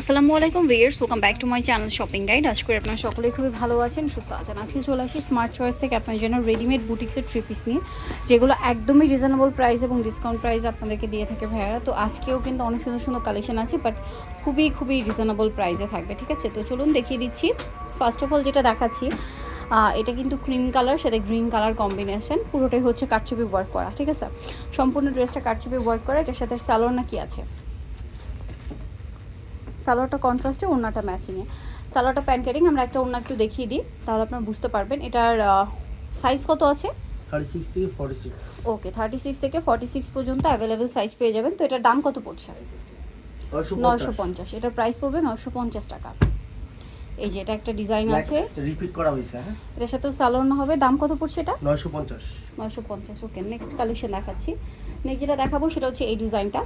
আসসালামু আলাইকুম viewers welcome back to my channel shopping guide আজ করে আপনারা সকলেই খুবই ভালো আছেন, সুস্থ আছেন। আজকে চলে আসি স্মার্ট চয়েস থেকে আপনার জন্য রেডিমেড বুটিক্সের থ্রি পিস নিয়ে, যেগুলো একদমই রিজনেবল প্রাইস এবং ডিসকাউন্ট প্রাইস আপনাদেরকে দিয়ে থাকে ভাইয়ারা। তো আজকেও কিন্তু অনেক সুন্দর সুন্দর কালেকশন আছে বাট খুবই খুবই রিজনেবল প্রাইসে থাকবে, ঠিক আছে? তো চলুন দেখিয়ে দিচ্ছি। ফার্স্ট অফ অল যেটা দেখাচ্ছি এটা কিন্তু ক্রিম কালার সাথে গ্রিন কালার কম্বিনেশন পুরোটাই হচ্ছে কারচুপি ওয়ার্ক করা, ঠিক আছে? সম্পূর্ণ ড্রেসটা কারচুপি ওয়ার্ক করা, এটার সাথে স্যালোর না কি আছে? সালোয়ারটা কন্ট্রাস্টে ওড়নাটা ম্যাচিংয়ে সালোয়ারটা প্যান্ট কাটিং আমরা একটা ওড়না একটু দেখিয়ে দিই তাহলে আপনারা বুঝতে পারবেন। এটার সাইজ কত আছে? ওকে থার্টি সিক্স থেকে ফর্টি সিক্স পর্যন্ত অ্যাভেলেবেল সাইজ পেয়ে যাবেন। তো এটার দাম কত পড়ছে? নয়শো পঞ্চাশ। এটার প্রাইস পড়বে নয়শো পঞ্চাশ টাকা। এই যে এটা একটা ডিজাইন আছে। রিপিট করা হয়েছে হ্যাঁ? এটার সাথেও সালোয়ার হবে। দাম কত পড়ছে এটা? নয়শো পঞ্চাশ। নয়শো পঞ্চাশ ওকে নেক্সট কালেকশন দেখাচ্ছি। নেক্সট যেটা দেখাবো সেটা হচ্ছে এই ডিজাইনটা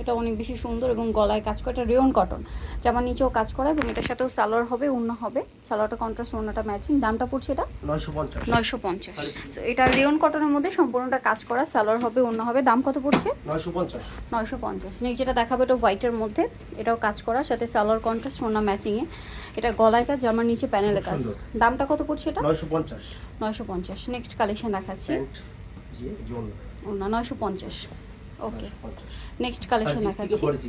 এটা অনেক বেশি সুন্দর এবং গলায় কাজ করা। এটা রেয়ন কটন। জামার নিচেও কাজ করা এবং এটার সাথেও সালোয়ার হবে অন্য হবে। সালোয়ারটা কন্ট্রাস্ট অন্যটা ম্যাচিং দামটা পড়ছে এটা? নয়শো পঞ্চাশ। সো এটা রেয়ন কটনের মধ্যে সম্পূর্ণটা কাজ করা সালোয়ার হবে অন্য হবে। দাম কত পড়ছে? নয়শো পঞ্চাশ। নয়শো নেক্সট যেটা দেখাবো এটা হোয়াইটের মধ্যে। এটাও কাজ করা সাথে সালোয়ার কন্ট্রাস্ট ওনা ম্যাচিংয়ে এটা গলায় কাজ জামার নিচে প্যানেলে কাজ। দামটা কত পড়ছে এটা? নয়শো পঞ্চাশ। নয়শো পঞ্চাশ। নেক্সট কালেকশন দেখাচ্ছি। ওনা নয়শো পঞ্চাশ। ওকে। নেক্সট কালেকশন দেখাচ্ছি।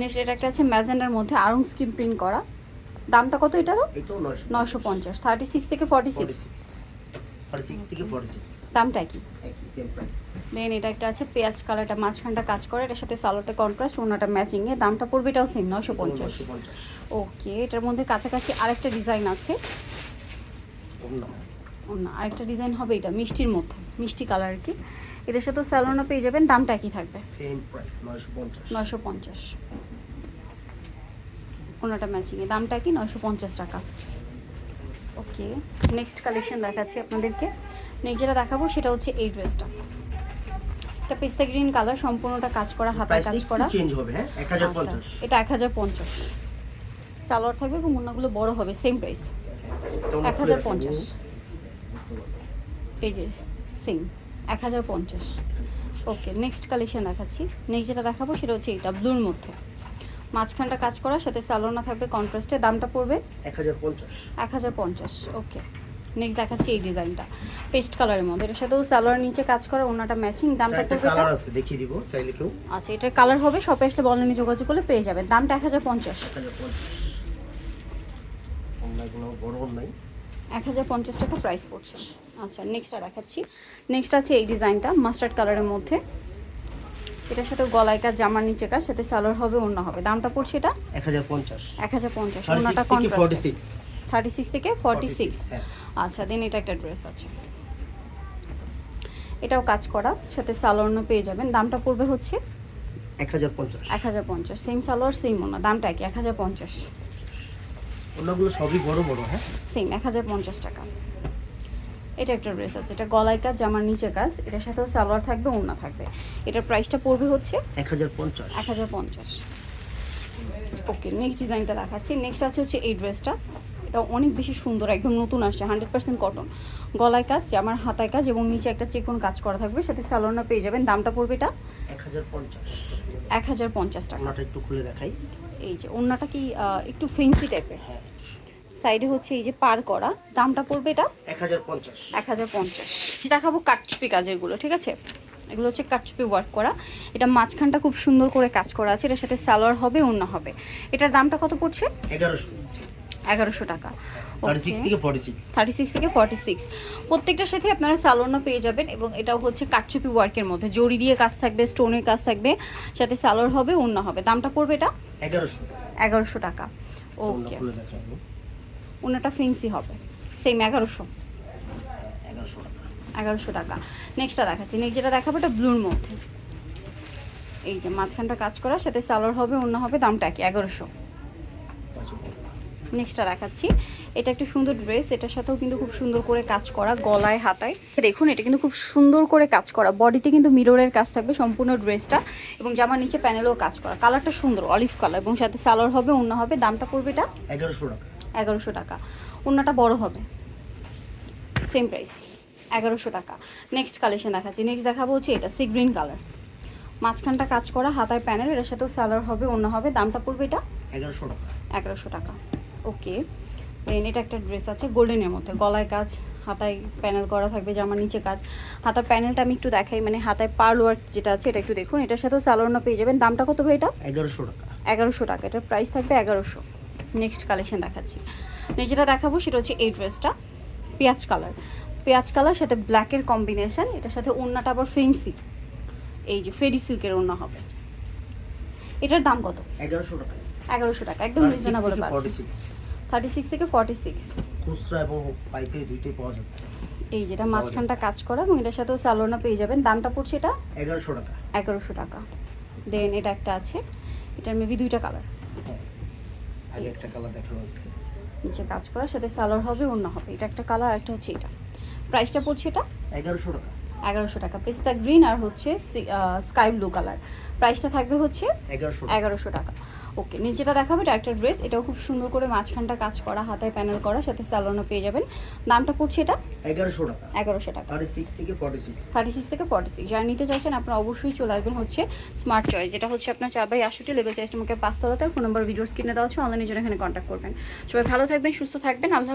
নেক্সট এটা একটা আছে ম্যাজেন্ডার মধ্যে আরং স্কিন প্রিন্ট করা। দামটা কত এটারও? নয়শো পঞ্চাশ। থার্টি সিক্স থেকে ফর্টি সিক্স দামটা কি দেন এটা একটা আছে পেঁয়াজ কালারটা মাঝখানটা কাজ করে। এটার সাথে সালোয়ারটা কন্ট্রাস্ট ওনাটা ম্যাচিংয়ে দামটা পড়বে এটাও সেম নয়শো পঞ্চাশ। ওকে এটার মধ্যে কাছাকাছি আরেকটা ডিজাইন আছে। আরেকটা ডিজাইন হবে এটা মিষ্টির মধ্যে। মিষ্টি কালার কি। এটার সাথে স্যালোনা পেয়ে যাবেন দামটা একই থাকবে। সেম প্রাইস নয়শো পঞ্চাশ। নয়শো পঞ্চাশ। ওনাটা ম্যাচিংয়ে দামটা কি? নয়শো পঞ্চাশ টাকা। ওকে নেক্সট কালেকশন দেখাচ্ছি আপনাদেরকে। নেক্সট যেটা দেখাবো সেটা হচ্ছে এই ড্রেসটা এটা পিস্তা গ্রিন কালার সম্পূর্ণটা কাজ করা প্রাইস কাজ করা। চেঞ্জ হবে হ্যাঁ? এক হাজার আচ্ছা, পঞ্চাশ। এটা এক হাজার পঞ্চাশ। সালোয়ার থাকবে এবং ওনাগুলো বড় হবে সেম প্রাইস এক হাজার পঞ্চাশ। এই যে সেম এক হাজার পঞ্চাশ। ওকে নেক্সট কালেকশন দেখাচ্ছি। নেক্সট যেটা দেখাবো সেটা হচ্ছে এটা ব্লুর মধ্যে। মাঝখানটা কাজ করার সাথে সালোনা থাকবে কন্ট্রাস্টে দামটা পড়বে এক হাজার পঞ্চাশ। এক হাজার পঞ্চাশ ওকে নেক্সট দেখাচ্ছি এই ডিজাইনটা পেস্ট কালারের মধ্যে। এটার সাথেও সালোয়ার নিচে কাজ করা ওনাটা ম্যাচিং দামটা একটা কালার আছে দেখিয়ে দিব চাইলে কেউ। আচ্ছা এটার কালার হবে শপে আসলে বলেনি যোগাযোগ করলে পেয়ে যাবেন। দামটা এক হাজার পঞ্চাশ। বড় এক হাজার পঞ্চাশ টাকা প্রাইস পড়ছে। আচ্ছা নেক্সটটা দেখাচ্ছি। নেক্সট আছে এই ডিজাইনটা মাস্টার্ড কালারের মধ্যে। এটার সাথে গলায় কাজ জামার নিচে কাজ সাথে সালোয়ার হবে অন্য হবে। দামটা পড়ছে এটা? এক হাজার পঞ্চাশ। এক হাজার পঞ্চাশ কন্ট্রাস্ট সিক্স থার্টি সিক্স থেকে ফর্টি সিক্স হ্যাঁ। আচ্ছা দেন এটা একটা ড্রেস আছে। এটাও কাজ করা সাথে সালোয়ারও পেয়ে যাবেন। দামটা পড়বে হচ্ছে? এক হাজার পঞ্চাশ। এক হাজার পঞ্চাশ। সেম সালোয়ার সেম ওনা দামটা কি এক হাজার পঞ্চাশ। অন্যগুলো সবই বড় বড় হ্যাঁ? সেম এক হাজার পঞ্চাশ টাকা। এটা একটা ড্রেস আছে এটা গলায় কাজ জামার নিচে কাজ এটার সাথেও সালোয়ার থাকবে ওড়না থাকবে। এটার প্রাইসটা পড়বে হচ্ছে এক হাজার পঞ্চাশ। এক হাজার পঞ্চাশ। ওকে নেক্সট ডিজাইনটা দেখাচ্ছি। নেক্সট আছে হচ্ছে এই ড্রেসটা এটা অনেক বেশি সুন্দর একদম নতুন আসছে হান্ড্রেড পার্সেন্ট কটন গলায় কাজ আমার হাতায় কাজ এবং নিচে একটা চেকন কাজ করা থাকবে সাথে সালোয়ারটা পেয়ে যাবেন। দামটা পড়বে এটা এক হাজার পঞ্চাশ। এক হাজার পঞ্চাশ টাকা। একটু খুলে দেখাই। এই যে ওড়নাটা কি একটু ফেন্সি টাইপের হ্যাঁ। সাইডে হচ্ছে এই যে পার করা দামটা পড়বে এটা? এক হাজার পঞ্চাশ। এক হাজার পঞ্চাশ। দেখাবো কাটচুপি কাজেরগুলো ঠিক আছে? এগুলো হচ্ছে কাটচুপি ওয়ার্ক করা। এটা মাঝখানটা খুব সুন্দর করে কাজ করা আছে। এটার সাথে সালোয়ার হবে অন্য হবে। এটার দামটা কত পড়ছে? এগারোশো। এগারোশো টাকা। থার্টি সিক্স থেকে ফর্টি সিক্স প্রত্যেকটার সাথে আপনারা সালোয়ারও পেয়ে যাবেন এবং এটাও হচ্ছে কাটচুপি ওয়ার্কের মধ্যে। জড়ি দিয়ে কাজ থাকবে স্টোনের কাজ থাকবে সাথে সালোয়ার হবে অন্য হবে। দামটা পড়বে এটা? এগারোশো এগারোশো টাকা। ওকে। ওনাটা ফেন্সি হবে। সেম এগারোশো। এগারোশো টাকা। নেক্সটটা দেখাচ্ছি। নেক্সট যেটা দেখাবো এটা ব্লুর মধ্যে। এই যে মাঝখানটা কাজ করা সাথে সালোয়ার হবে অন্য হবে দামটা কি এগারোশো। নেক্সটটা দেখাচ্ছি। এটা একটা সুন্দর ড্রেস এটার সাথেও কিন্তু খুব সুন্দর করে কাজ করা গলায় হাতায়। দেখুন এটা কিন্তু খুব সুন্দর করে কাজ করা। বডিতে কিন্তু মিররের কাজ থাকবে সম্পূর্ণ ড্রেসটা এবং জামার নিচে প্যানেলও কাজ করা। কালারটা সুন্দর অলিভ কালার এবং সাথে সালোয়ার হবে অন্য হবে। দামটা পড়বে এটা এগারোশো টাকা। এগারোশো টাকা। অন্যটা বড় হবে। সেম প্রাইস এগারোশো টাকা। নেক্সট কালেকশন দেখাচ্ছি। নেক্সট দেখাবো হচ্ছে এটা সি গ্রিন কালার মাঝখানটা কাজ করা হাতায় প্যানেল এর সাথেও সালোয়ার হবে অন্য হবে। দামটা পড়বে এটা এগারোশো টাকা। এগারোশো টাকা। ওকে। দেন এটা একটা ড্রেস আছে গোল্ডেনের মধ্যে। গলায় কাজ হাতায় প্যানেল করা থাকবে জামার নিচে কাজ। হাতার প্যানেলটা আমি একটু দেখাই মানে হাতায় পার্ল ওয়ার্ক যেটা আছে এটা একটু দেখুন। এটার সাথেও সালোয়ার পেয়ে যাবেন। দামটা কত ভাই এটা? এগারোশো টাকা। এগারোশো টাকা। এটার প্রাইস থাকবে এগারোশো। নেক্সট কালেকশন দেখাচ্ছি। যেটা দেখাবো সেটা হচ্ছে এই ড্রেসটা পেঁয়াজ কালার পেঁয়াজ কালার সাথে ব্ল্যাকের কম্বিনেশান এটার সাথে ওড়নাটা আবার ফেন্সি এই যে ফেরি সিল্কের ওড়না হবে। এটার দাম কত? এগারোশো টাকা। এগারোশো টাকা একদম রিজনেবল পাচ্ছি। থার্টি সিক্স থেকে ফর্টি সিক্স খুচরা এবং পাইকারি দুইটাই পাওয়া যাবে। এই যেটা মাঝখানটা কাজ করা এবং এটার সাথেও স্যালোনা পেয়ে যাবেন। দামটা পড়ছে এটা? এগারোশো টাকা। এগারোশো টাকা। দেন এটা একটা আছে। এটার মেবি দুইটা কালার হ্যাঁ। একটা কালার দেখানো হচ্ছে। নিচে কাজ করা সাথে সালোয়ার হবে অন্য হবে। এটা একটা কালার একটা হচ্ছে এটা। প্রাইসটা পড়ছে এটা? এগারোশো টাকা। এগারোশো টাকা। পেস্তা গ্রিন আর হচ্ছে স্কাই ব্লু কালার। প্রাইসটা থাকবে হচ্ছে এগারোশো টাকা। ওকে নিচেটা দেখাবে এটা একটা ড্রেস। এটাও খুব সুন্দর করে মাঝখানটা কাজ করা হাতায় প্যানেল করা সাথে স্যালোনা পেয়ে যাবেন। দামটা পড়ছে এটা এগারোশো টাকা। এগারোশো টাকা। থার্টি সিক্স থেকে ফর্টি সিক্স থার্টি সিক্স থেকে ফর্টি সিক্স যারা নিতে চাইছেন আপনারা অবশ্যই চলে আসবেন হচ্ছে স্মার্ট চয়েস যেটা হচ্ছে আপনার চার বাই আশুটি লেভেল চাইছে আমাকে পাঁচতলাতে ফোন নম্বর ভিডিওস কিনে দেওয়া হচ্ছে অনলাইনে জন্য এখানে কন্ট্যাক্ট করবেন। সবাই ভালো থাকবেন সুস্থ থাকবেন আল্লাহ।